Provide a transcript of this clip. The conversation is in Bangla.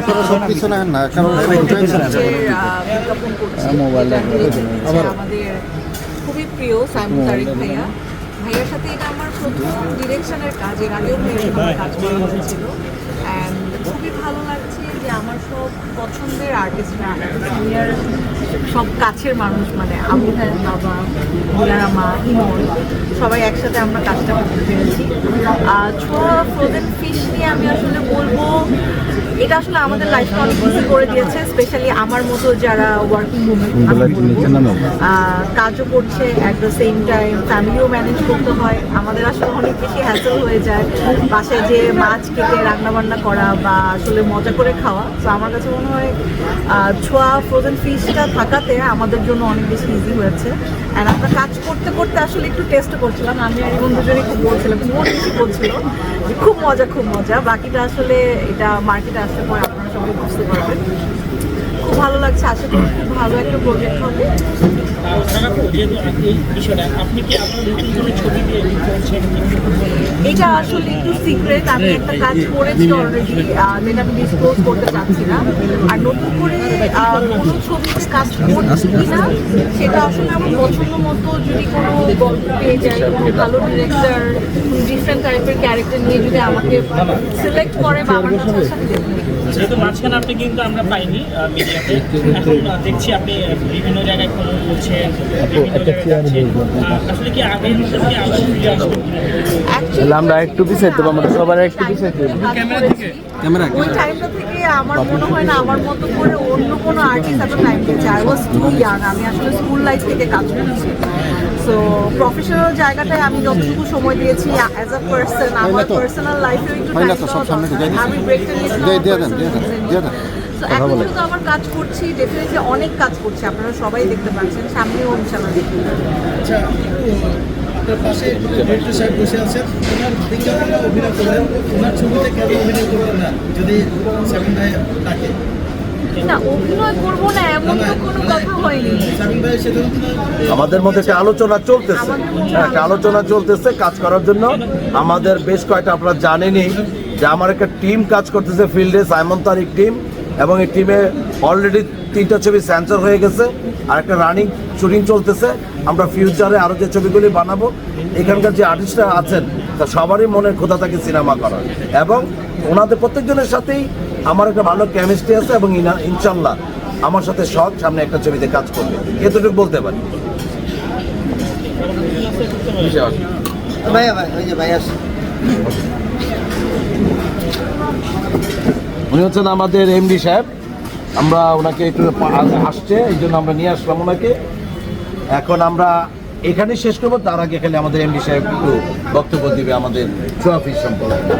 আপনারা সব কিছু নেন না কারণ করছি আমাদের খুবই প্রিয় সাইমন তারিক ভাইয়া। ভাইয়ার সাথে এটা আমার প্রথম ডিরেকশনের কাজ এর আগেও ভাইয়ের সাথে কাজ করা হয়েছিল অ্যান্ড খুবই ভালো লাগছে যে আমার সব পছন্দের আর্টিস্টরা সিনিয়র সব কাছের মানুষ মানে আবু ভাইয়ের বাবা দিয়ারা মা ইমন সবাই একসাথে আমরা কাজটা করতে পেরেছি। আর ছোয়া ফ্রোজেন ফিশ নিয়ে আমি আসলে বলব এটা আসলে আমাদের লাইফটা অনেক ইজি করে দিয়েছে স্পেশালি আমার মতো যারা ওয়ার্কিং উমেন কাজও করছে অ্যাট দ্য সেম টাইম ফ্যামিলিও ম্যানেজ করতে হয়। আমাদের আসলে অনেক বেশি হ্যাসেল হয়ে যায় বাসায় যে মাছ কেটে রান্না বান্না করা বা আসলে মজা করে খাওয়া। তো আমার কাছে মনে হয় ছোয়া ফ্রোজেন ফিশটা থাকাতে আমাদের জন্য অনেক বেশি ইজি হয়েছে। অ্যান্ড আমরা কাজ করতে করতে আসলে একটু টেস্ট করছিলাম। আমি আর ইমন দুজনেই খুব বলছিলাম ইমন বেশি বলছিল যে খুব মজা খুব মজা। বাকিটা আসলে এটা মার্কেটে আসলে পরে আপনারা সবাই বুঝতে পারবেন খুব ভালো লাগছে, আশা খুব ভালো একটা প্রজেক্ট হবে। এটা আসলে একটু সিক্রেট আমি একটা কাজ করেছি অলরেডি যেটা আমি ডিসক্লোজ করতে চাচ্ছি না। আর নতুন করে কোনো ছবিতে কাজ করছি কিনা, সেটা আসলে আমার পছন্দ মতো যদি কোনো গল্প পেয়ে যায়, কোনো ভালো ডিরেক্টর ডিফারেন্ট টাইপের ক্যারেক্টার নিয়ে যদি আমাকে সিলেক্ট করে বা আমার কাছে মাঝখানে আপনি কিন্তু আমরা পাইনি মিডিয়াতে এখন দেখছি আপনি বিভিন্ন জায়গায় কোনো করছেন বিভিন্ন জায়গায় যাচ্ছেন। আহ, আসলে কি আগের মতো কি আবার ফিরে আসবেন Actually, আমরা একটু পিছিয়ে দেবো, আমরা সবার একটু পিছিয়ে দেবো। ক্যামেরা ওই টাইমটা থেকে আমার মনে হয় না আমার মতো করে অন্য কোনো আর্টিস্ট এত টাইম পেয়েছে। আই ওয়াজ টু ইয়াং আমি আসলে স্কুল লাইফ থেকে কাজ করছি। সো প্রফেশনাল জায়গাটায় আমি যতটুকু সময় দিয়েছি অ্যাজ আ পার্সন আমার পার্সোনাল লাইফেও একটু। আমি ব্রেকটা নিয়েছিলাম দিয়ে- দিয়ে আমার দেন, দিয়ে দেন, দিয়ে দেন। এখন আমার কাজ করছি ডেফিনেটলি অনেক কাজ করছি আপনারা সবাই দেখতে পাচ্ছেন সামনেও ইনশাল্লাহ আচ্ছা আপনার পাশে ডিরেক্টর সাহেব বসে আছেন। ওনার দিকে আপনারা অভিনয় করলেন ওনার ছবিতে কেন অভিনয় করবেন না যদি সাবিন ভাই ডাকে না অভিনয় করব না এমন তো কোনো কথা হয়নি। সাবিন ভাই সেটা আমাদের মধ্যে একটা আলোচনা চলতেছে। হ্যাঁ, একটা আলোচনা চলতেছে কাজ করার জন্য। আমাদের বেশ কয়েকটা আপনারা জানেনই যে আমার একটা টিম কাজ করতেছে ফিল্ডে সাইমন তারিক টিম। এবং এই টিমে অলরেডি তিনটা ছবি সেন্সর হয়ে গেছে, আর একটা রানিং শুটিং চলতেছে। আমরা ফিউচারে আরও যে ছবিগুলি বানাবো, এখানকার যে আর্টিস্টরা আছেন, তা সবারই মনে ক্ষুধা থাকে সিনেমা করার। এবং ওনাদের প্রত্যেকজনের সাথেই আমার একটা ভালো কেমিস্ট্রি আছে এবং ইনা- ইনশাল্লাহ আমার সাথে শখ সামনে একটা ছবিতে কাজ করবে। এতটুকু বলতে পারি। ভাই উনি হচ্ছেন আমাদের এমডি সাহেব। আমরা ওনাকে একটু আসছে, এই জন্য আমরা নিয়ে আসলাম ওনাকে। এখন আমরা এখানে শেষ করব, তার আগে এখানে আমাদের এমডি সাহেব একটু বক্তব্য দিবে আমাদের ট্রফি সম্পর্কে।